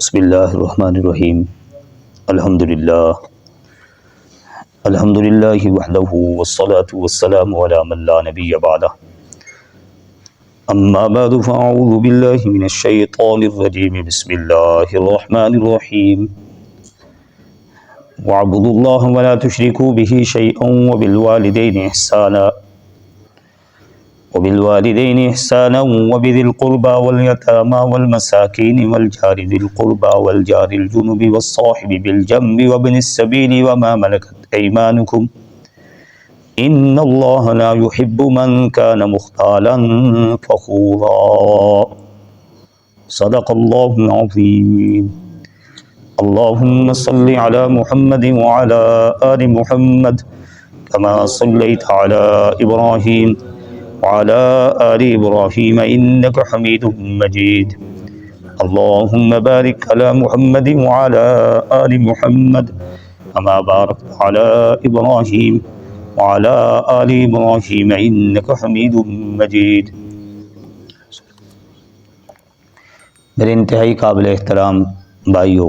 بسم الله الرحمن الرحيم. الحمد لله. الحمد لله وحده والصلاة والسلام على من لا نبي بعده. أما بعد فأعوذ بالله من الشيطان الرجيم. بسم الله الرحمن الرحيم. واعبدوا الله ولا تشركوا به شيئا وبالوالدين إحسانا. وبالوالدين إحسانا وبذي القربى واليتامى والمساكين والجار ذي القربى والجار الجنب والصاحب بالجنب وابن السبيل وما ملكت أيمانكم إن الله لا يحب من كان مختالا فخورا. صدق الله العظيم. اللهم صل على محمد وعلى آل محمد كما صليت على إبراهيم وعلى آل إبراهيم إنك حميد مجيد. اللهم بارك على محمد وعلى آل محمد كما باركت على إبراهيم وعلى آل إبراهيم إنك حميد مجيد. میرے انتہائی قابل احترام بھائیو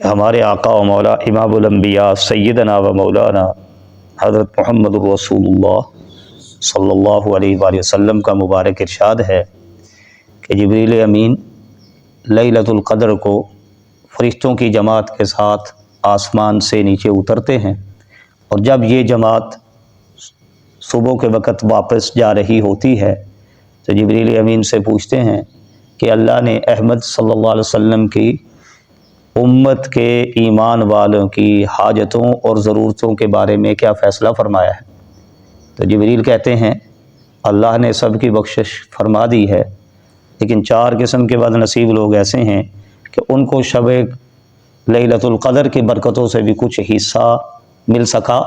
ہمارے آقا و مولا، امام الانبیاء، سیدنا و مولانا حضرت محمد الرسول اللہ صلی اللہ علیہ وآلہ وسلم کا مبارک ارشاد ہے کہ جبریل امین لیلت القدر کو فرشتوں کی جماعت کے ساتھ آسمان سے نیچے اترتے ہیں اور جب یہ جماعت صبح کے وقت واپس جا رہی ہوتی ہے تو جبریل امین سے پوچھتے ہیں کہ اللہ نے احمد صلی اللہ علیہ وسلم کی امت کے ایمان والوں کی حاجتوں اور ضرورتوں کے بارے میں کیا فیصلہ فرمایا ہے؟ تو جبریل کہتے ہیں، اللہ نے سب کی بخشش فرما دی ہے، لیکن چار قسم کے بعد نصیب لوگ ایسے ہیں کہ ان کو شب لیلت القدر کی برکتوں سے بھی کچھ حصہ مل سکا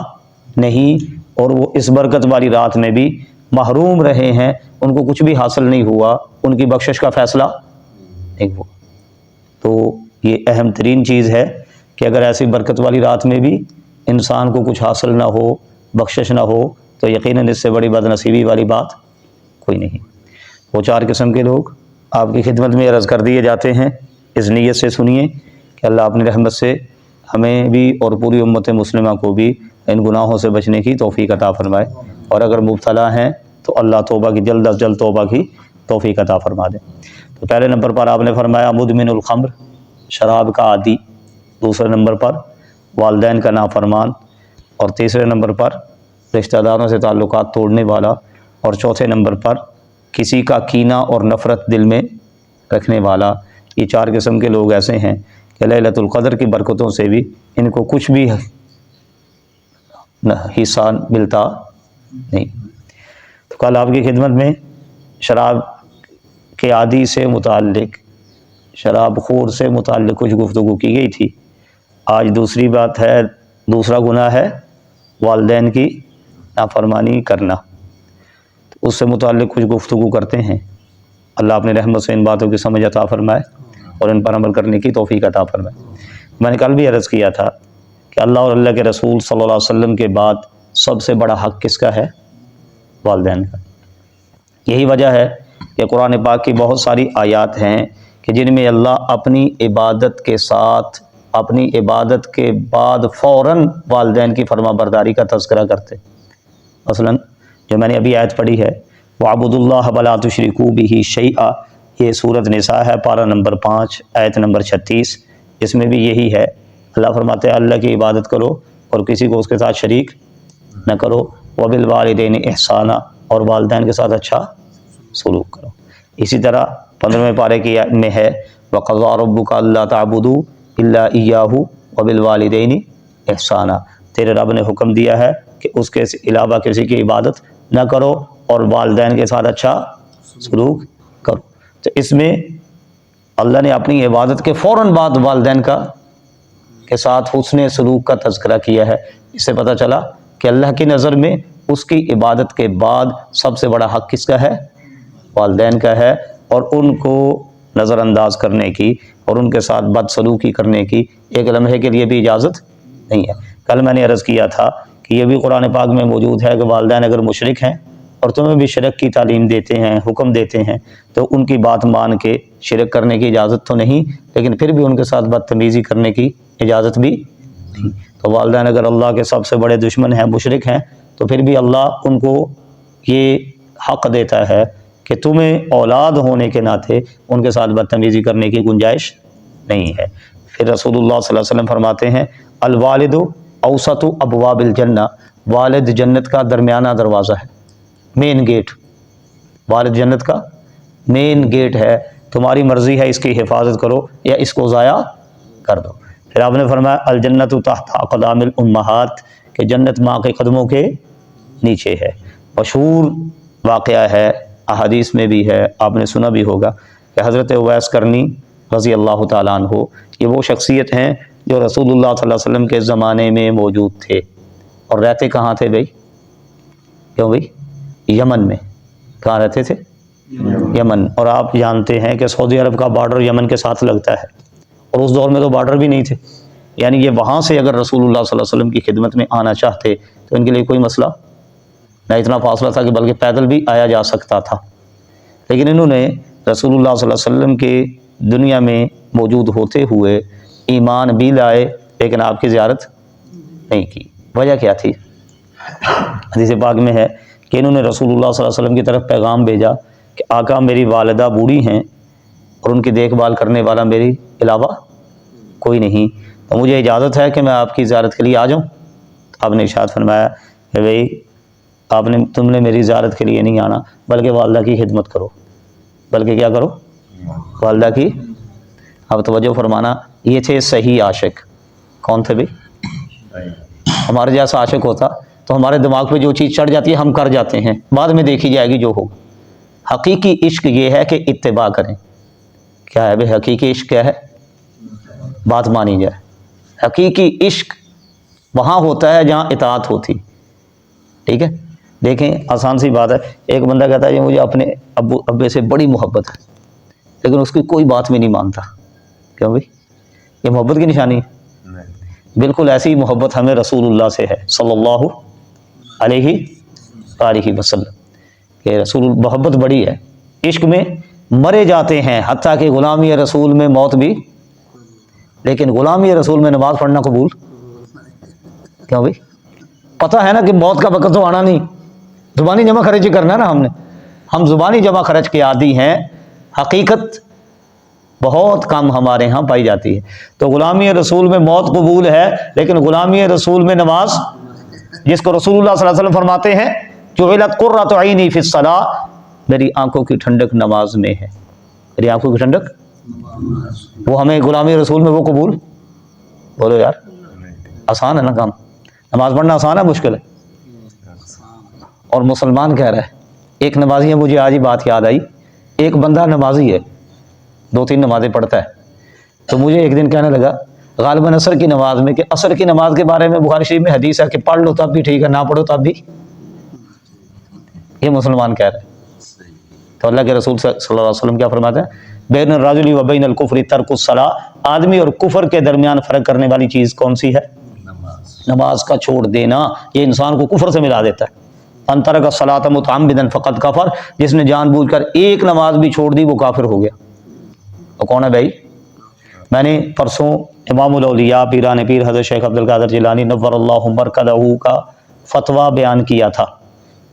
نہیں، اور وہ اس برکت والی رات میں بھی محروم رہے ہیں، ان کو کچھ بھی حاصل نہیں ہوا، ان کی بخشش کا فیصلہ نہیں ہوا۔ تو یہ اہم ترین چیز ہے کہ اگر ایسی برکت والی رات میں بھی انسان کو کچھ حاصل نہ ہو، بخشش نہ ہو، تو یقیناً اس سے بڑی بد نصیبی والی بات کوئی نہیں۔ وہ چار قسم کے لوگ آپ کی خدمت میں عرض کر دیے جاتے ہیں۔ اس نیت سے سنیے کہ اللہ اپنی رحمت سے ہمیں بھی اور پوری امت مسلمہ کو بھی ان گناہوں سے بچنے کی توفیق عطا فرمائے۔ اور اگر مبتلا ہیں تو اللہ توبہ کی، جلد از جلد توبہ کی توفیق عطا فرما دے۔ تو پہلے نمبر پر آپ نے فرمایا، مدمن الخمر۔ شراب کا عادی، دوسرے نمبر پر والدین کا نافرمان اور تیسرے نمبر پر رشتہ داروں سے تعلقات توڑنے والا اور چوتھے نمبر پر کسی کا کینہ اور نفرت دل میں رکھنے والا۔ یہ چار قسم کے لوگ ایسے ہیں کہ للت القدر کی برکتوں سے بھی ان کو کچھ بھی حصہ ملتا نہیں۔ تو کل آپ کی خدمت میں شراب کے عادی سے متعلق شراب خور سے متعلق کچھ گفتگو کی گئی تھی۔ آج دوسری بات ہے، دوسرا گناہ ہے والدین کی نافرمانی کرنا۔ تو اس سے متعلق کچھ گفتگو کرتے ہیں۔ اللہ اپنے رحمت سے ان باتوں کی سمجھ عطا فرمائے اور ان پر عمل کرنے کی توفیق عطا فرمائے۔ میں نے کل بھی عرض کیا تھا کہ اللہ اور اللہ کے رسول صلی اللہ علیہ وسلم کے بعد سب سے بڑا حق کس کا ہے؟ والدین کا۔ یہی وجہ ہے کہ قرآن پاک کی بہت ساری آیات ہیں کہ جن میں اللہ اپنی عبادت کے ساتھ، اپنی عبادت کے بعد فوراً والدین کی فرما برداری کا تذکرہ کرتے۔ مثلا، جو میں نے ابھی آیت پڑھی ہے وہ آبود اللہ بلا تشریکو بھی شعیٰ یہ صورت نساء ہے، پارہ نمبر پانچ، آیت نمبر چھتیس۔ اس میں بھی یہی ہے۔ اللہ فرماتے ہیں، اللہ کی عبادت کرو اور کسی کو اس کے ساتھ شریک نہ کرو۔ وبل والدین احسانہ اور والدین کے ساتھ اچھا سلوک کرو۔ اسی طرح پندرہویں پارے کی میں ہے وقضا ربو کا اللہ تعبدو اللہ ایاہو وبل والدین احسانہ تیرے رب نے حکم دیا ہے کہ اس کے علاوہ کسی کی عبادت نہ کرو اور والدین کے ساتھ اچھا سلوک کرو۔ تو اس میں اللہ نے اپنی عبادت کے فوراً بعد والدین کا کے ساتھ حسن سلوک کا تذکرہ کیا ہے۔ اس سے پتہ چلا کہ اللہ کی نظر میں اس کی عبادت کے بعد سب سے بڑا حق کس کا ہے؟ والدین کا ہے۔ اور ان کو نظر انداز کرنے کی اور ان کے ساتھ بد سلوکی کرنے کی ایک لمحے کے لیے بھی اجازت نہیں ہے۔ کل میں نے عرض کیا تھا کہ یہ بھی قرآن پاک میں موجود ہے کہ والدین اگر مشرک ہیں اور تمہیں بھی شرک کی تعلیم دیتے ہیں، حکم دیتے ہیں، تو ان کی بات مان کے شرک کرنے کی اجازت تو نہیں، لیکن پھر بھی ان کے ساتھ بدتمیزی کرنے کی اجازت بھی نہیں۔ تو والدین اگر اللہ کے سب سے بڑے دشمن ہیں، مشرک ہیں، تو پھر بھی اللہ ان کو یہ حق دیتا ہے کہ تمہیں اولاد ہونے کے ناطے ان کے ساتھ بدتمیزی کرنے کی گنجائش نہیں ہے۔ پھر رسول اللہ صلی اللہ علیہ وسلم فرماتے ہیں، الوالد اوسط ابواب الجنہ، والد جنت کا درمیانہ دروازہ ہے مین گیٹ والد جنت کا مین گیٹ ہے، تمہاری مرضی ہے اس کی حفاظت کرو یا اس کو ضائع کر دو۔ پھر آپ نے فرمایا، الجنت تحت اقدام الامہات، کہ جنت ماں کے قدموں کے نیچے ہے۔ مشہور واقعہ ہے احادیث میں بھی ہے، آپ نے سنا بھی ہوگا کہ حضرت اویس کرنی رضی اللہ تعالیٰ عنہ یہ وہ شخصیت ہیں جو رسول اللہ صلی اللہ علیہ وسلم کے زمانے میں موجود تھے۔ اور رہتے کہاں تھے بھائی؟ کیوں بھائی؟ یمن میں۔ کہاں رہتے تھے؟ یمن۔ اور آپ جانتے ہیں کہ سعودی عرب کا بارڈر یمن کے ساتھ لگتا ہے۔ اور اس دور میں تو بارڈر بھی نہیں تھے۔ یعنی یہ وہاں سے اگر رسول اللہ صلی اللہ علیہ وسلم کی خدمت میں آنا چاہتے تو ان کے لیے کوئی مسئلہ نہ اتنا فاصلہ تھا کہ بلکہ پیدل بھی آیا جا سکتا تھا۔ لیکن انہوں نے رسول اللہ صلی اللہ علیہ وسلم کے دنیا میں موجود ہوتے ہوئے ایمان بھی لائے، لیکن آپ کی زیارت نہیں کی۔ وجہ کیا تھی؟ حدیث پاک میں ہے کہ انہوں نے رسول اللہ صلی اللہ علیہ وسلم کی طرف پیغام بھیجا کہ آقا میری والدہ بوڑھی ہیں اور ان کی دیکھ بھال کرنے والا میری علاوہ کوئی نہیں۔ تو مجھے اجازت ہے کہ میں آپ کی زیارت کے لیے آ جاؤں۔ آپ نے ارشاد فرمایا کہ بھائی آپ نے تم نے میری زیارت کے لیے نہیں آنا، بلکہ والدہ کی خدمت کرو۔ بلکہ کیا کرو؟ والدہ کی اب توجہ فرمانا، یہ تھے صحیح عاشق۔ کون تھے بھائی؟ ہمارے جیسا عاشق ہوتا، تو ہمارے دماغ پہ جو چیز چڑھ جاتی ہے، ہم کر جاتے ہیں۔ بعد میں دیکھی جائے گی جو ہوگا حقیقی عشق یہ ہے کہ اتباع کریں۔ کیا ہے بھائی؟ حقیقی عشق کیا ہے؟ بات مانی جائے۔ حقیقی عشق وہاں ہوتا ہے جہاں اطاعت ہوتی۔ ٹھیک ہے؟ دیکھیں آسان سی بات ہے۔ ایک بندہ کہتا ہے یہ مجھے اپنے ابو ابے سے بڑی محبت ہے لیکن اس کی کوئی بات میں نہیں مانتا۔ کیوں بھائی؟ یہ محبت کی نشانی ہے۔ بالکل ایسی ہی محبت ہمیں رسول اللہ سے ہے صلی اللہ علیہ علیہ وسلم کہ رسول محبت بڑی ہے۔ عشق میں مرے جاتے ہیں حتیٰ کہ غلامی رسول میں موت بھی۔ لیکن غلامی رسول میں نماز پڑھنا قبول؟ کیوں بھائی؟ پتہ ہے نا کہ موت کا وقت تو آنا نہیں۔ زبانی جمع خرچ ہی کرنا ہے نا ہم نے۔ ہم زبانی جمع خرچ کے عادی ہیں۔ حقیقت بہت کم ہمارے ہاں پائی جاتی ہے۔ تو غلامی رسول میں موت قبول ہے، لیکن غلامی رسول میں نماز جس کو رسول اللہ صلی اللہ علیہ وسلم فرماتے ہیں جو علت قرۃ عینی فی الصلاح میری آنکھوں کی ٹھنڈک نماز میں ہے۔ میری آنکھوں کی ٹھنڈک؟ وہ ہمیں غلامی رسول میں وہ قبول؟ بولو یار، آسان ہے نا کام۔ نماز پڑھنا آسان ہے، مشکل ہے۔ اور مسلمان کہہ رہا ہے، ایک نمازی ہے، مجھے آج ہی بات یاد آئی۔ ایک بندہ نمازی ہے، دو تین نمازیں پڑھتا ہے۔ تو مجھے ایک دن کہنے لگا، غالباً عصر کی نماز میں کہ عصر کی نماز کے بارے میں بخاری شریف میں حدیث ہے کہ پڑھ لو تب بھی ٹھیک ہے، نہ پڑھو تب بھی۔ یہ مسلمان کہہ رہے ہیں تو اللہ کے رسول صلی اللہ علیہ وسلم کیا فرماتے ہیں؟ بین الراجلی و بین القفری ترک الصلاح آدمی اور کفر کے درمیان فرق کرنے والی چیز کون سی ہے؟ نماز کا چھوڑ دینا، یہ انسان کو کفر سے ملا دیتا ہے۔ انتر کا صلاح متعمدن فقط کفر، جس نے جان بوجھ کر ایک نماز بھی چھوڑ دی، وہ کافر ہو گیا۔ تو کون ہے بھائی؟ میں نے پرسوں امام الاولیاء، پیران پیر حضرت شیخ عبد القادر جیلانی نور اللہ برکدہ کا فتویٰ بیان کیا تھا۔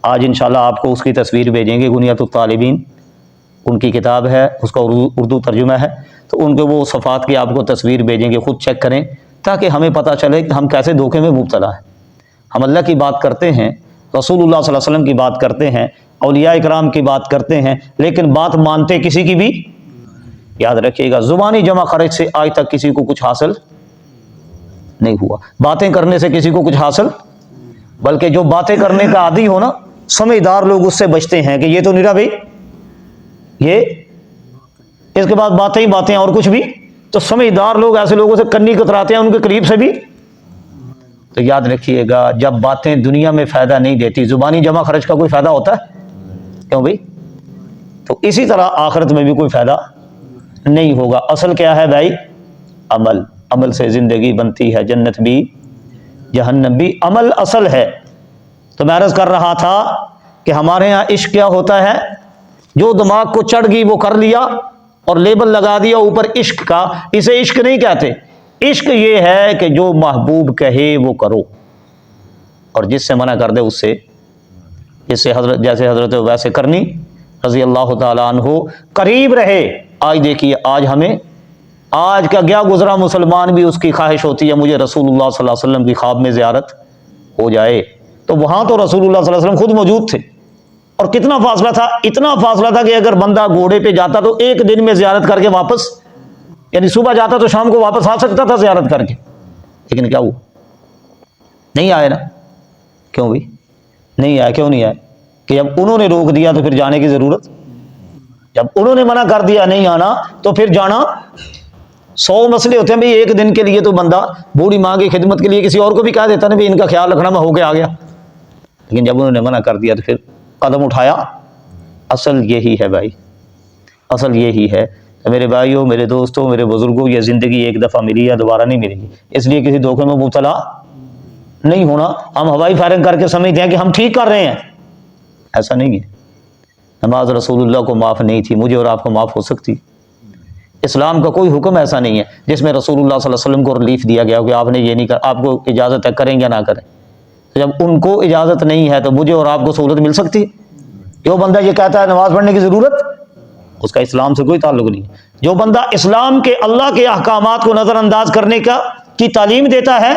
آج انشاءاللہ آپ کو اس کی تصویر بھیجیں گے گنیت الطالبین۔ ان کی کتاب ہے، اس کا اردو اردو ترجمہ ہے۔ تو ان کے وہ صفات کی آپ کو تصویر بھیجیں گے، خود چیک کریں، تاکہ ہمیں پتہ چلے کہ ہم کیسے دھوکے میں مبتلا ہیں۔ ہم اللہ کی بات کرتے ہیں رسول اللہ صلی اللہ علیہ وسلم کی بات کرتے ہیں، اولیاء اکرام کی بات کرتے ہیں، لیکن بات مانتے کسی کی بھی یاد رکھیے گا۔ زبانی جمع خرچ سے آج تک کسی کو کچھ حاصل نہیں ہوا۔ باتیں کرنے سے کسی کو کچھ حاصل بلکہ جو باتیں کرنے کا عادی ہو نا، سمجھدار لوگ اس سے بچتے ہیں کہ یہ تو نیرا بھائی، یہ اس کے بعد باتیں ہی باتیں اور کچھ بھی۔ تو سمجھدار لوگ ایسے لوگوں سے کنی کتراتے ہیں، ان کے قریب سے بھی تو یاد رکھیے گا، جب باتیں دنیا میں فائدہ نہیں دیتی، زبانی جمع خرچ کا کوئی فائدہ ہوتا ہے؟ کیوں بھائی؟ تو اسی طرح آخرت میں بھی کوئی فائدہ نہیں ہوگا۔ اصل کیا ہے بھائی؟ عمل۔ عمل سے زندگی بنتی ہے، جنت بھی، جہنم بھی۔ عمل اصل ہے۔ تو میں عرض کر رہا تھا کہ ہمارے ہاں عشق کیا ہوتا ہے؟ جو دماغ کو چڑھ گئی وہ کر لیا اور لیبل لگا دیا اوپر عشق کا۔ اسے عشق نہیں کہتے۔ عشق یہ ہے کہ جو محبوب کہے وہ کرو۔ اور جس سے منع کر دے اس سے۔ جس سے حضرت جیسے حضرت ویسے کرنی رضی اللہ تعالیٰ عنہ قریب رہے۔ آج دیکھیے، آج ہمیں آج کا گیا گزرا مسلمان بھی اس کی خواہش ہوتی ہے، مجھے رسول اللہ صلی اللہ علیہ وسلم کی خواب میں زیارت ہو جائے۔ تو وہاں تو رسول اللہ صلی اللہ علیہ وسلم خود موجود تھے۔ اور کتنا فاصلہ تھا؟ اتنا فاصلہ تھا کہ اگر بندہ گھوڑے پہ جاتا تو ایک دن میں زیارت کر کے واپس یعنی صبح جاتا تو شام کو واپس آ سکتا تھا زیارت کر کے۔ لیکن کیا ہوا؟ نہیں آئے نا۔ کیوں بھی نہیں آیا کیوں نہیں آئے؟ کہ جب انہوں نے روک دیا تو پھر جانے کی ضرورت؟ جب انہوں نے منع کر دیا نہیں آنا تو پھر جانا۔ سو مسئلے ہوتے ہیں بھائی، ایک دن کے لیے تو بندہ بوڑھی ماں کی خدمت کے لیے کسی اور کو بھی کہہ دیتا نا بھائی، ان کا خیال رکھنا، میں ہو کے آ گیا۔ لیکن جب انہوں نے منع کر دیا تو پھر قدم اٹھایا۔ اصل یہی ہے بھائی۔ اصل یہی ہے میرے بھائیوں میرے دوستوں میرے بزرگوں یہ زندگی ایک دفعہ ملی ہے، دوبارہ نہیں ملے گی۔ اس لیے کسی دھوکے میں مبتلا نہیں ہونا۔ ہم ہوائی فائرنگ کر کے سمجھتے ہیں کہ ہم ٹھیک کر رہے ہیں۔ ایسا نہیں ہے۔ نماز رسول اللہ کو معاف نہیں تھی، مجھے اور آپ کو معاف ہو سکتی۔ اسلام کا کوئی حکم ایسا نہیں ہے جس میں رسول اللہ صلی اللہ علیہ وسلم کو ریلیف دیا گیا کہ آپ نے یہ نہیں کر، آپ کو اجازت ہے، کریں یا نہ کریں۔ جب ان کو اجازت نہیں ہے تو مجھے اور آپ کو سہولت مل سکتی۔ جو بندہ یہ کہتا ہے نماز پڑھنے کی ضرورت اس کا اسلام سے کوئی تعلق نہیں۔ جو بندہ اسلام کے اللہ کے احکامات کو نظر انداز کرنے کا کی تعلیم دیتا ہے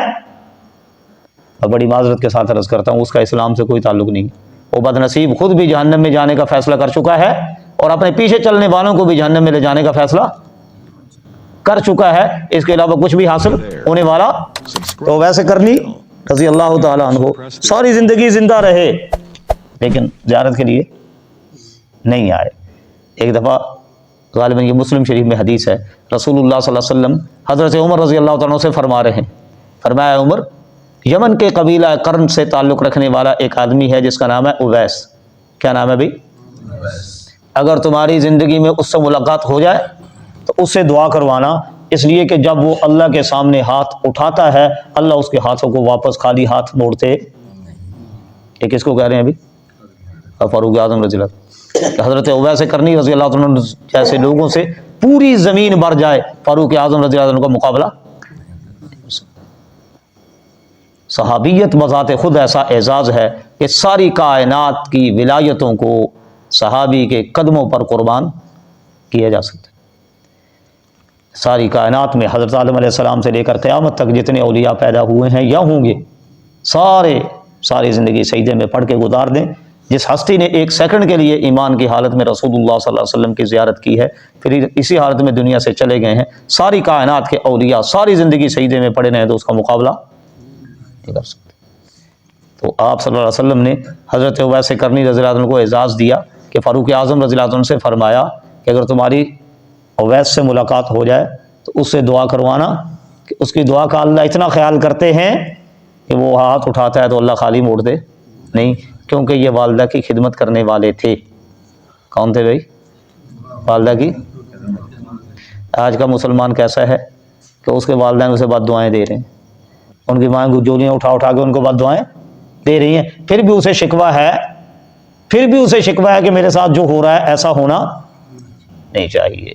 اور بڑی معذرت کے ساتھ عرض کرتا ہوں، اس کا اسلام سے کوئی تعلق نہیں۔ وہ بد نصیب خود بھی جہنم میں جانے کا فیصلہ کر چکا ہے اور اپنے پیچھے چلنے والوں کو بھی جہنم میں لے جانے کا فیصلہ کر چکا ہے۔ اس کے علاوہ کچھ بھی حاصل ہونے والا تو ویسے کرنی رضی اللہ تعالیٰ عنہ۔ ساری زندگی زندہ رہے، لیکن زیارت کے لیے نہیں آئے۔ ایک دفعہ غالباً یہ مسلم شریف میں حدیث ہے رسول اللہ صلی اللہ علیہ وسلم حضرت عمر رضی اللہ تعالیٰ عنہ سے فرما رہے ہیں۔ فرمایا عمر یمن کے قبیلہ کرن سے تعلق رکھنے والا ایک آدمی ہے جس کا نام ہے اویس۔ کیا نام ہے بھائی؟ اگر تمہاری زندگی میں اس سے ملاقات ہو جائے تو اس سے دعا کروانا۔ اس لیے کہ جب وہ اللہ کے سامنے ہاتھ اٹھاتا ہے اللہ اس کے ہاتھوں کو واپس خالی ہاتھ موڑتے۔ یہ کس کو کہہ رہے ہیں ابھی فاروق اعظم رضی اللہ حضرت عبید سے کرنی رضی اللہ عنہ جیسے لوگوں سے پوری زمین بھر جائے، فاروق اعظم رضی اللہ عنہ کا مقابلہ؟ صحابیت بذات خود ایسا اعزاز ہے کہ ساری کائنات کی ولایتوں کو صحابی کے قدموں پر قربان کیا جا سکتا ہے۔ ساری کائنات میں حضرت عالم علیہ السلام سے لے کر قیامت تک جتنے اولیاء پیدا ہوئے ہیں یا ہوں گے، سارے ساری زندگی سجدے میں پڑھ کے گزار دیں۔ جس ہستی نے ایک سیکنڈ کے لیے ایمان کی حالت میں رسول اللہ صلی اللہ علیہ وسلم کی زیارت کی ہے، پھر اسی حالت میں دنیا سے چلے گئے ہیں۔ ساری کائنات کے اولیاء، ساری زندگی سجدے میں پڑے رہے تو اس کا مقابلہ نہیں کر سکتے۔ تو آپ صلی اللہ علیہ وسلم نے حضرت ویسے کرنی رضی اللہ عنہ کو اعزاز دیا کہ فاروق اعظم رضی اللہ عنہ سے فرمایا کہ اگر تمہاری اویس سے ملاقات ہو جائے تو اس سے دعا کروانا کہ اس کی دعا کا اللہ اتنا خیال کرتے ہیں کہ وہ ہاتھ اٹھاتا ہے تو اللہ خالی موڑ دے۔ نہیں کیونکہ یہ والدہ کی خدمت کرنے والے تھے۔ کون تھے بھائی؟ والدہ کی؟ آج کا مسلمان کیسا ہے کہ اس کے والدین اسے بد دعائیں دے رہے ہیں۔ ان کی مائیں گجولیاں اٹھا اٹھا کے ان کو بد دعائیں دے رہی ہیں۔ پھر بھی اسے شکوہ ہے۔ پھر بھی اسے شکوہ ہے کہ میرے ساتھ جو ہو رہا ہے ایسا ہونا نہیں چاہیے۔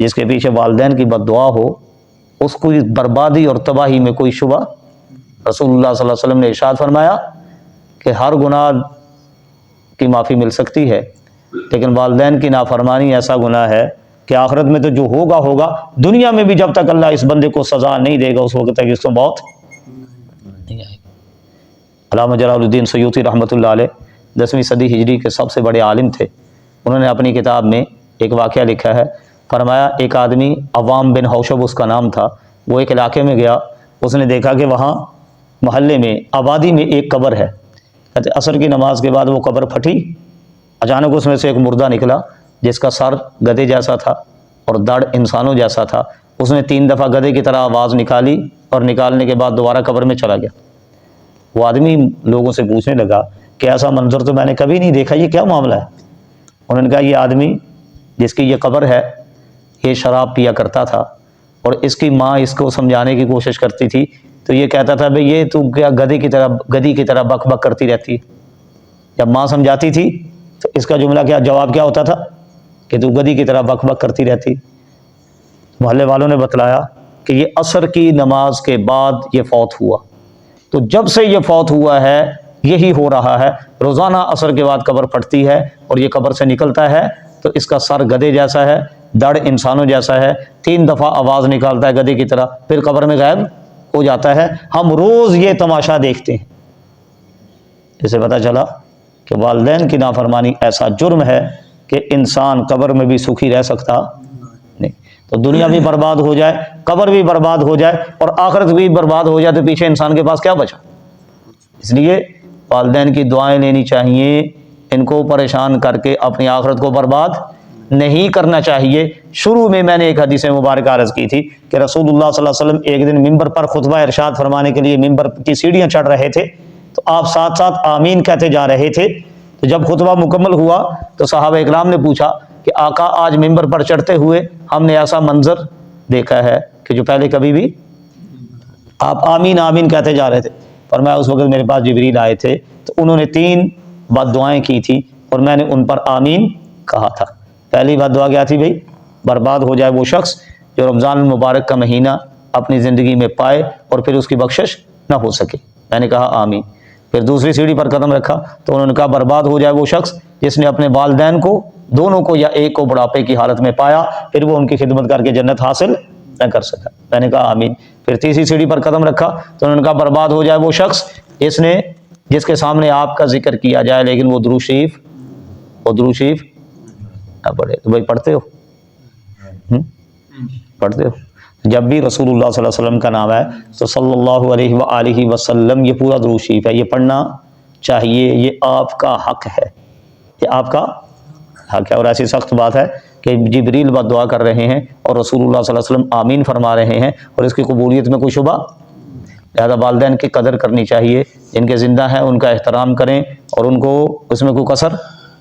جس کے پیچھے والدین کی بد دعا ہو، اس کو بربادی اور تباہی میں کوئی شبہ رسول اللہ صلی اللہ علیہ وسلم نے ارشاد فرمایا۔ کہ ہر گناہ کی معافی مل سکتی ہے، لیکن والدین کی نافرمانی ایسا گناہ ہے کہ آخرت میں تو جو ہوگا ہوگا، دنیا میں بھی جب تک اللہ اس بندے کو سزا نہیں دے گا، اس وقت تک اس کو بہت نہیں آئے گا علامہ جلال الدین سیوطی رحمۃ اللہ علیہ دسویں صدی ہجری کے سب سے بڑے عالم تھے۔ انہوں نے اپنی کتاب میں ایک واقعہ لکھا ہے۔ فرمایا، ایک آدمی عوام بن حوشب اس کا نام تھا، وہ ایک علاقے میں گیا۔ اس نے دیکھا کہ وہاں محلے میں آبادی میں ایک قبر ہے۔ کہتے عصر کی نماز کے بعد وہ قبر پھٹی۔ اچانک اس میں سے ایک مردہ نکلا جس کا سر گدے جیسا تھا اور دڑ انسانوں جیسا تھا۔ اس نے تین دفعہ گدے کی طرح آواز نکالی اور نکالنے کے بعد دوبارہ قبر میں چلا گیا۔ وہ آدمی لوگوں سے پوچھنے لگا کہ ایسا منظر تو میں نے کبھی نہیں دیکھا، یہ کیا معاملہ ہے؟ انہوں نے کہا، یہ آدمی جس کی یہ قبر ہے، یہ شراب پیا کرتا تھا اور اس کی ماں اس کو سمجھانے کی کوشش کرتی تھی تو یہ کہتا تھا بھائی یہ تو کیا گدے کی طرح گدی کی طرح بک بک کرتی رہتی۔ ہے جب ماں سمجھاتی تھی تو اس کا جملہ کیا، جواب کیا ہوتا تھا؟ کہ تو گدی کی طرح بک بک کرتی رہتی۔ محلے والوں نے بتلایا کہ یہ عصر کی نماز کے بعد یہ فوت ہوا۔ تو جب سے یہ فوت ہوا ہے، یہی ہو رہا ہے۔ روزانہ عصر کے بعد قبر پھٹتی ہے اور یہ قبر سے نکلتا ہے۔ تو اس کا سر گدے جیسا ہے، دڑ انسانوں جیسا ہے۔ تین دفعہ آواز نکالتا ہے گدے کی طرح۔ پھر قبر میں غائب ہو جاتا ہے، ہم روز یہ تماشا دیکھتے ہیں۔ اسے پتہ چلا کہ والدین کی نافرمانی ایسا جرم ہے کہ انسان قبر میں بھی سکھی رہ سکتا نہیں۔ تو دنیا بھی برباد ہو جائے، قبر بھی برباد ہو جائے اور آخرت بھی برباد ہو جائے تو پیچھے انسان کے پاس کیا بچا؟ اس لیے والدین کی دعائیں لینی چاہیے، ان کو پریشان کر کے اپنی آخرت کو برباد نہیں کرنا چاہیے۔ شروع میں میں نے ایک حدیث مبارک عرض کی تھی کہ رسول اللہ صلی اللہ علیہ وسلم ایک دن ممبر پر خطبہ ارشاد فرمانے کے لیے ممبر کی سیڑھیاں چڑھ رہے تھے۔ تو آپ ساتھ ساتھ آمین کہتے جا رہے تھے۔ تو جب خطبہ مکمل ہوا تو صحابہ اکرام نے پوچھا کہ آقا آج ممبر پر چڑھتے ہوئے ہم نے ایسا منظر دیکھا ہے کہ جو پہلے کبھی بھی آپ آمین آمین کہتے جا رہے تھے۔ اور میں اس وقت میرے پاس جبریل آئے تھے تو انہوں نے تین بد دعائیں کی تھی اور میں نے ان پر آمین کہا تھا۔ پہلی بات دعا کیا تھی بھائی؟ برباد ہو جائے وہ شخص جو رمضان المبارک کا مہینہ اپنی زندگی میں پائے اور پھر اس کی بخشش نہ ہو سکے۔ میں نے کہا آمین۔ پھر دوسری سیڑھی پر قدم رکھا تو انہوں نے کہا برباد ہو جائے وہ شخص جس نے اپنے والدین کو، دونوں کو یا ایک کو بڑھاپے کی حالت میں پایا، پھر وہ ان کی خدمت کر کے جنت حاصل نہ کر سکا۔ میں نے کہا آمین۔ پھر تیسری سیڑھی پر قدم رکھا تو انہوں نے کہا برباد ہو جائے وہ شخص جس نے، جس کے سامنے آپ کا ذکر کیا جائے لیکن وہ درو شریف، وہ درو شریف پڑھے، تو بھائی پڑھتے ہو؟ پڑھتے ہو؟ جب بھی رسول اللہ صلی اللہ علیہ وسلم کا نام ہے، تو صلی اللہ علیہ وآلہ وسلم، یہ پورا درو شریف ہے، یہ پڑھنا چاہیے، یہ آپ کا حق ہے۔ یہ آپ کا حق ہے۔ اور ایسی سخت بات ہے کہ جبریل بد دعا کر رہے ہیں اور رسول اللہ صلی اللہ علیہ وسلم آمین فرما رہے ہیں اور اس کی قبولیت میں کوئی شبہ؟ لہذا والدین کی قدر کرنی چاہیے، جن کے زندہ ہیں ان کا احترام کریں اور ان کو اس میں کوئی کثر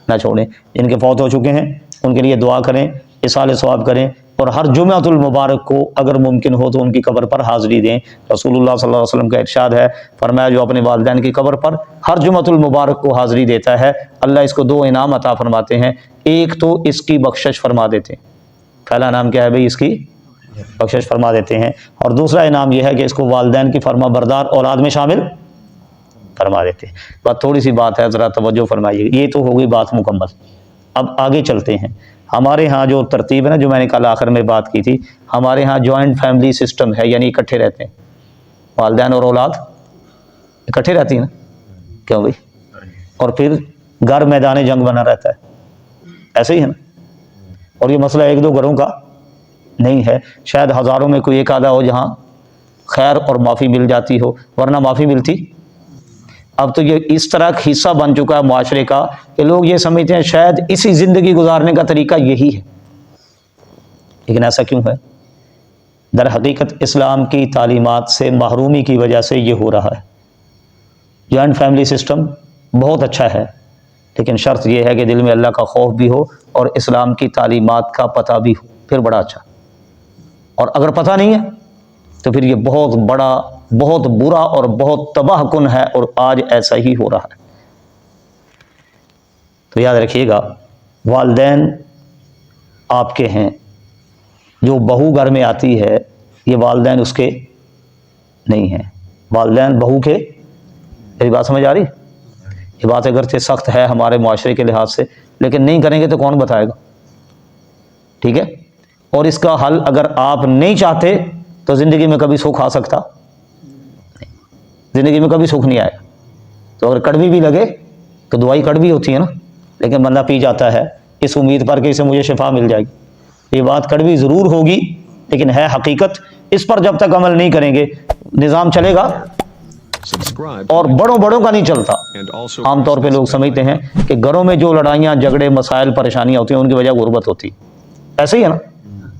نہ چھوڑیں۔ جن کے فوت ہو چکے ہیں ان کے لیے دعا کریں، اصال ثواب کریں اور ہر جمعۃ المبارک کو اگر ممکن ہو تو ان کی قبر پر حاضری دیں۔ رسول اللہ صلی اللہ علیہ وسلم کا ارشاد ہے، فرمایا جو اپنے والدین کی قبر پر ہر جمعۃ المبارک کو حاضری دیتا ہے، اللہ اس کو دو انعام عطا فرماتے ہیں۔ ایک تو اس کی بخشش فرما دیتے ہیں۔ پہلا نام کیا ہے بھائی؟ اس کی بخشش فرما دیتے ہیں۔ اور دوسرا انعام یہ ہے کہ اس کو والدین کی فرما بردار اولاد میں شامل فرما دیتے ہیں۔ بس تھوڑی سی بات ہے، ذرا توجہ فرمائیے، یہ تو ہو گئی بات مکمل۔ اب آگے چلتے ہیں۔ ہمارے ہاں جو ترتیب ہے نا، جو میں نے کل آخر میں بات کی تھی، ہمارے ہاں جوائنٹ فیملی سسٹم ہے یعنی اکٹھے رہتے ہیں۔ والدین اور اولاد اکٹھے رہتی ہیں نا؟ کیوں بھائی؟ اور پھر گھر میدان جنگ بنا رہتا ہے۔ ایسے ہی ہے نا؟ اور یہ مسئلہ ایک دو گھروں کا نہیں ہے۔ شاید ہزاروں میں کوئی ایک آدھا ہو جہاں خیر اور معافی مل جاتی ہو، ورنہ معافی ملتی اب تو یہ اس طرح کا حصہ بن چکا ہے معاشرے کا کہ لوگ یہ سمجھتے ہیں شاید اسی زندگی گزارنے کا طریقہ یہی ہے۔ لیکن ایسا کیوں ہے؟ در حقیقت اسلام کی تعلیمات سے محرومی کی وجہ سے یہ ہو رہا ہے۔ جوائنٹ فیملی سسٹم بہت اچھا ہے، لیکن شرط یہ ہے کہ دل میں اللہ کا خوف بھی ہو اور اسلام کی تعلیمات کا پتہ بھی ہو، پھر بڑا اچھا۔ اور اگر پتہ نہیں ہے تو پھر یہ بہت بڑا، بہت برا اور بہت تباہ کن ہے اور آج ایسا ہی ہو رہا ہے۔ تو یاد رکھیے گا، والدین آپ کے ہیں۔ جو بہو گھر میں آتی ہے، یہ والدین اس کے نہیں ہیں۔ والدین بہو کے؟ میری بات سمجھ آ رہی؟ یہ بات اگرچہ سخت ہے ہمارے معاشرے کے لحاظ سے۔ لیکن نہیں کریں گے تو کون بتائے گا؟ ٹھیک ہے؟ اور اس کا حل اگر آپ نہیں چاہتے تو زندگی میں کبھی سکھ آ سکتا؟ زندگی میں کبھی سکھ نہیں آئے تو اگر کڑوی بھی لگے تو دوائی کڑوی ہوتی ہے نا لیکن بندہ پی جاتا ہے اس امید پر کہ اسے مجھے شفا مل جائے گی۔ یہ بات کڑوی ضرور ہوگی لیکن ہے حقیقت۔ اس پر جب تک عمل نہیں کریں گے نظام چلے گا۔ اور بڑوں بڑوں کا نہیں چلتا۔ عام طور پہ لوگ سمجھتے ہیں کہ گھروں میں جو لڑائیاں جھگڑے مسائل پریشانیاں ہوتی ہیں ان کی وجہ غربت ہوتی۔ ایسے ہی ہے نا؟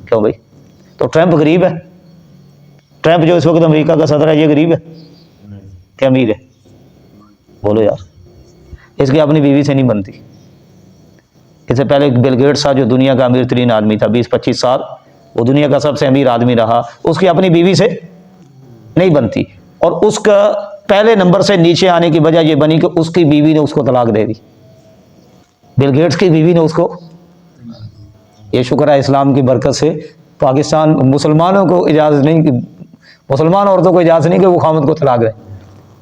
کیوں بھائی؟ تو ٹرمپ غریب ہے۔ ٹرمپ جو اس وقت امریکہ کا صدر ہے یہ غریب ہے۔ کہ امیر ہے۔ بولو یار۔ اس کی اپنی بیوی سے نہیں بنتی۔ اس سے پہلے بل گیٹس تھا جو دنیا کا امیر ترین آدمی تھا بیس پچیس سال۔ وہ دنیا کا سب سے امیر آدمی رہا۔ اس کی اپنی بیوی سے نہیں بنتی۔ اور اس کا پہلے نمبر سے نیچے آنے کی وجہ یہ بنی کہ اس کی بیوی نے اس کو طلاق دے دی۔ بل گیٹس کی بیوی نے اس کو۔ یہ شکر ہے اسلام کی برکت سے۔ پاکستان مسلمانوں کو اجازت نہیں کہ مسلمان عورتوں کو اجازت نہیں کہ وہ خامد کو طلاق دیں۔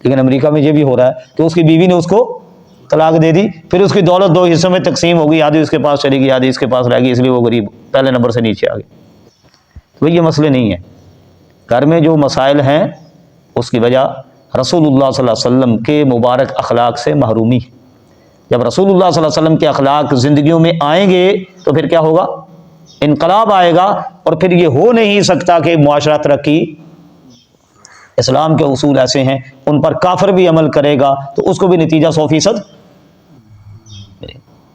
لیکن امریکہ میں یہ بھی ہو رہا ہے کہ اس کی بیوی نے اس کو طلاق دے دی، پھر اس کی دولت دو حصوں میں تقسیم ہوگی آدھی اس کے پاس چلی گئی آدھی اس کے پاس رہ گئی، اس لیے وہ غریب، پہلے نمبر سے نیچے آ گئی تو یہ مسئلے نہیں ہیں۔ گھر میں جو مسائل ہیں، اس کی وجہ رسول اللہ صلی اللہ علیہ وسلم کے مبارک اخلاق سے محرومی ہے۔ جب رسول اللہ صلی اللہ علیہ وسلم کے اخلاق زندگیوں میں آئیں گے، تو پھر کیا ہوگا؟ انقلاب آئے گا اور پھر یہ ہو نہیں سکتا کہ معاشرہ ترقی اسلام کے اصول ایسے ہیں، ان پر کافر بھی عمل کرے گا تو اس کو بھی نتیجہ سو فیصد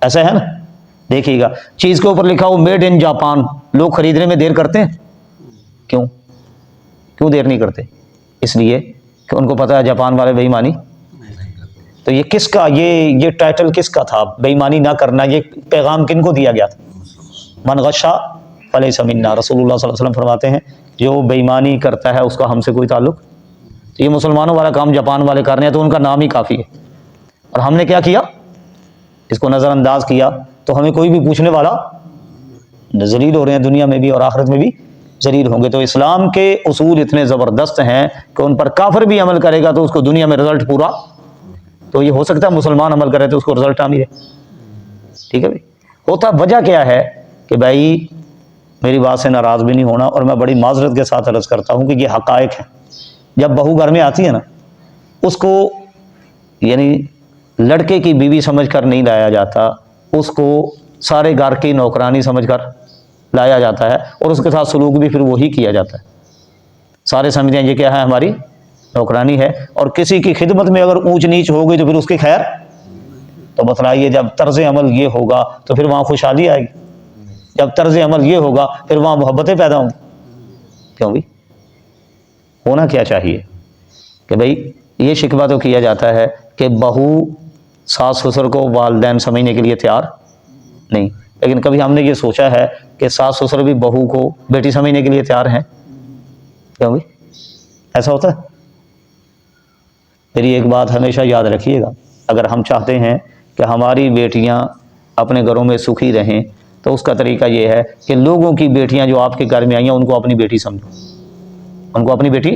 ایسا ہے نا؟ دیکھیے گا۔ چیز کے اوپر لکھا ہو میڈ ان جاپان لوگ خریدنے میں دیر کرتے ہیں؟ کیوں؟ کیوں دیر نہیں کرتے؟ اس لیے کہ ان کو پتہ ہے جاپان والے بے ایمانی تو یہ کس کا، یہ یہ ٹائٹل کس کا تھا؟ بے ایمانی نہ کرنا، یہ پیغام کن کو دیا گیا تھا؟ من غشا فلیس منا رسول اللہ صلی اللہ علیہ وسلم فرماتے ہیں، جو بے ایمانی کرتا ہے، اس کا ہم سے کوئی تعلق تو یہ مسلمانوں والا کام جاپان والے کر رہے ہیں، تو ان کا نام ہی کافی ہے۔ اور ہم نے کیا کیا؟ اس کو نظر انداز کیا۔ تو ہمیں کوئی بھی پوچھنے والا ذلیل ہو رہے ہیں، دنیا میں بھی اور آخرت میں بھی ذلیل ہوں گے۔ تو اسلام کے اصول اتنے زبردست ہیں کہ ان پر کافر بھی عمل کرے گا تو اس کو دنیا میں رزلٹ پورا تو یہ ہو سکتا ہے مسلمان عمل کرے تو اس کو رزلٹ آ نہیں رہے ٹھیک ہے بھائی۔ ہوتا وجہ کیا ہے کہ بھائی میری بات سے ناراض بھی نہیں ہونا اور میں بڑی معذرت کے ساتھ عرض کرتا ہوں کہ یہ حقائق ہیں۔ جب بہو گھر میں آتی ہے نا، اس کو یعنی لڑکے کی بیوی سمجھ کر نہیں لایا جاتا، اس کو سارے گھر کی نوکرانی سمجھ کر لایا جاتا ہے اور اس کے ساتھ سلوک بھی پھر وہی کیا جاتا ہے۔ سارے سمجھتے ہیں یہ کیا ہے ہماری نوکرانی ہے اور کسی کی خدمت میں اگر اونچ نیچ ہو گئی تو پھر اس کی خیر؟ تو بتلائیے جب طرز عمل یہ ہوگا تو پھر وہاں خوشحالی آئے گی۔ جب طرز عمل یہ ہوگا پھر وہاں محبتیں پیدا ہوں گی۔ کیوں بھی ہونا کیا چاہیے؟ کہ بھائی یہ شکوہ تو کیا جاتا ہے کہ بہو ساس سسر کو والدین سمجھنے کے لیے تیار نہیں۔ لیکن کبھی ہم نے یہ سوچا ہے کہ ساس سسر بھی بہو کو بیٹی سمجھنے کے لیے تیار ہیں؟ کیوں بھی ایسا ہوتا ہے؟ میری ایک بات ہمیشہ یاد رکھیے گا۔ اگر ہم چاہتے ہیں کہ ہماری بیٹیاں اپنے گھروں میں سکھی رہیں، تو اس کا طریقہ یہ ہے کہ لوگوں کی بیٹیاں جو آپ کے گھر میں آئی ہیں ان کو اپنی بیٹی سمجھو۔ ان کو اپنی بیٹی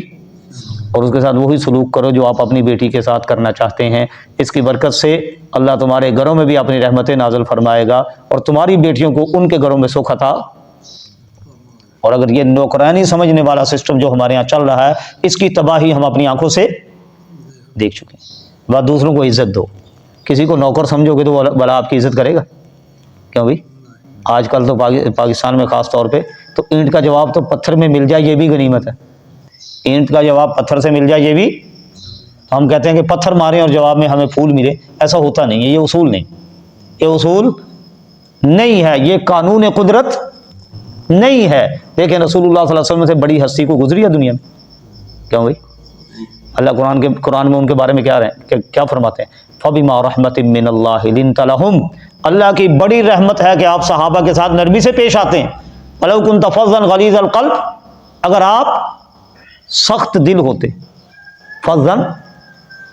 اور اس کے ساتھ وہی سلوک کرو جو آپ اپنی بیٹی کے ساتھ کرنا چاہتے ہیں۔ اس کی برکت سے اللہ تمہارے گھروں میں بھی اپنی رحمتیں نازل فرمائے گا اور تمہاری بیٹیوں کو ان کے گھروں میں سکھ عطا۔ اور اگر یہ نوکرانی سمجھنے والا سسٹم جو ہمارے یہاں چل رہا ہے، اس کی تباہی ہم اپنی آنکھوں سے دیکھ چکے ہیں۔ بات دوسروں کو عزت دو۔ کسی کو نوکر سمجھو گے تو بلا آپ کی عزت کرے گا۔ کیوں بھائی؟ آج کل تو پاکستان میں خاص طور پہ تو اینٹ کا جواب تو پتھر میں مل جائے، یہ بھی غنیمت ہے۔ اینٹ کا جواب پتھر سے مل جائے یہ بھی۔ تو ہم کہتے ہیں کہ پتھر ماریں اور جواب میں ہمیں پھول ملے۔ ایسا ہوتا نہیں ہے، یہ اصول نہیں۔ یہ اصول نہیں ہے۔ یہ قانون قدرت نہیں ہے۔ لیکن رسول اللہ صلی اللہ علیہ وسلم سے بڑی ہستی کو گزری ہے دنیا میں۔ کیوں بھائی؟ اللہ قرآن کے قرآن میں ان کے بارے میں کیا رہے کہ کیا فرماتے ہیں؟ فبما رحمت من اللہ لنت اللہ کی بڑی رحمت ہے کہ آپ صحابہ کے ساتھ نرمی سے پیش آتے ہیں۔ ولو كنت فظا غلیظ القلب۔ اگر آپ سخت دل ہوتے فظا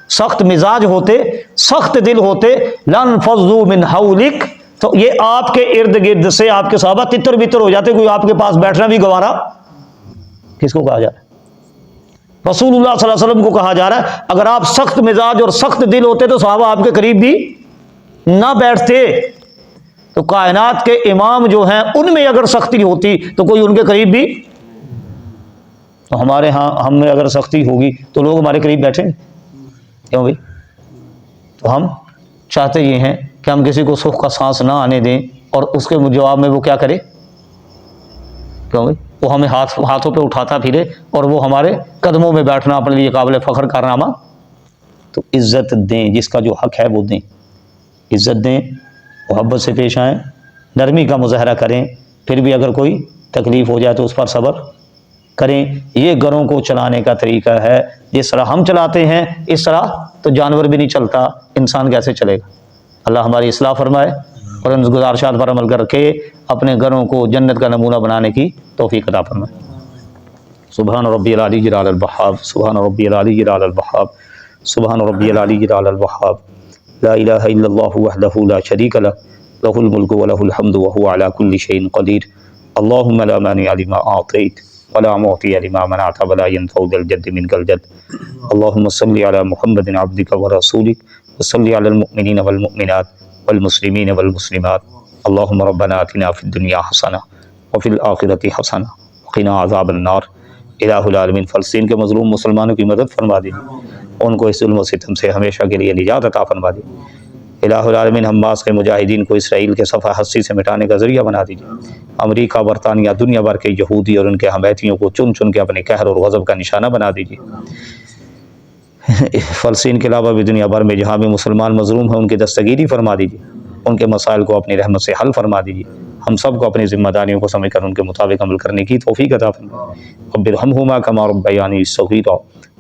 سخت مزاج ہوتے، سخت دل ہوتے، لن فضو من حولک، تو یہ آپ کے ارد گرد سے آپ کے صحابہ تتر بتر ہو جاتے، کوئی آپ کے پاس بیٹھنا بھی گوارا کس کو کہا جا رہا ہے؟ رسول اللہ صلی اللہ علیہ وسلم کو کہا جا رہا ہے، اگر آپ سخت مزاج اور سخت دل ہوتے تو صحابہ آپ کے قریب بھی نہ بیٹھتے۔ تو کائنات کے امام جو ہیں، ان میں اگر سختی ہوتی تو کوئی ان کے قریب بھی تو ہمارے ہاں ہم میں اگر سختی ہوگی تو لوگ ہمارے قریب بیٹھیں گے۔ کیوں بھائی؟ تو ہم چاہتے یہ ہیں کہ ہم کسی کو سکھ کا سانس نہ آنے دیں اور اس کے جواب میں وہ کیا کرے؟ کیوں بھائی؟ وہ ہمیں ہاتھ ہاتھوں پہ اٹھاتا پھرے اور وہ ہمارے قدموں میں بیٹھنا اپنے لیے قابل فخر کارنامہ۔ تو عزت دیں، جس کا جو حق ہے وہ دیں۔ عزت دیں، محبت سے پیش آئیں، نرمی کا مظاہرہ کریں۔ پھر بھی اگر کوئی تکلیف ہو جائے تو اس پر صبر۔ کریں۔ یہ گھروں کو چلانے کا طریقہ ہے۔ جس طرح ہم چلاتے ہیں، اس طرح تو جانور بھی نہیں چلتا، انسان کیسے چلے گا؟ اللہ ہماری اصلاح فرمائے اور ان گزارشات پر عمل کر کے اپنے گھروں کو جنت کا نمونہ بنانے کی توفیق عطا فرمائے۔ سبحان ربی العلی جلال البحاب سبحان ربی العلی جلال البحاب سبحان ربی العلی جلال البحاب لا الہ الا اللہ وحدہ لا شریک له له الملك وله الحمد وهو على كل شيء قدير اللهم لا مانع لما أعطيت ولا معطي لما منعت ولا ينفع ذا الجد منك الجد. اللهم صل على محمد عبدك ورسولك وصل على المؤمنين والمؤمنات والمسلمين والمسلمات. اللهم ربنا آتنا في الدنيا حسنة وفي الآخرة حسنة وقنا عذاب النار. الہ العالمین، فلسطین کے مظلوم مسلمانوں کی مدد فرما دیجیے ان کو اس ظلم و ستم سے ہمیشہ کے لیے نجات عطا فرما دیجیے الہ العالمین حماس کے مجاہدین کو اسرائیل کے صفحہ ہستی سے مٹانے کا ذریعہ بنا دیجیے امریکہ، برطانیہ، دنیا بھر کے یہودی اور ان کے حمیتیوں کو چن چن کے اپنے قہر اور غضب کا نشانہ بنا دیجیے فلسطین کے علاوہ بھی دنیا بھر میں جہاں بھی مسلمان مظلوم ہیں، ان کی دستگیری فرما دیجیے ان کے مسائل کو اپنی رحمت سے حل فرما دیجیے ہم سب کو اپنی ذمہ داریوں کو سمجھ کر ان کے مطابق عمل کرنے کی توفیق عطا فرما رب ارحمہما کما ربیانی صغیرا۔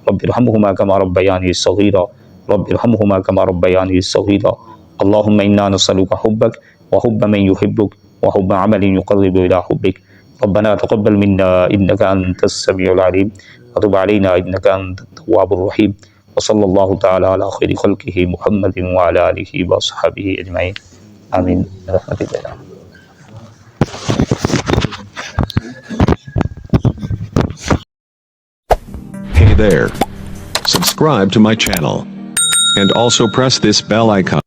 رب ارحمہما کما ربیانی صغیرا۔ رب ارحمہما کما ربیانی صغیرا۔ اللهم إنا نسألك حبك وحب من يحبك وحب عمل يقرب إلى حبك ربنا تقبل منا إنك أنت السميع العليم وتب علينا إنك أنت التواب الرحيم وصلى الله تعالى على خير خلقه محمد وعلى آله وصحبه أجمعين آمين برحمة الله Hey there. Subscribe to my channel. And also press this bell icon.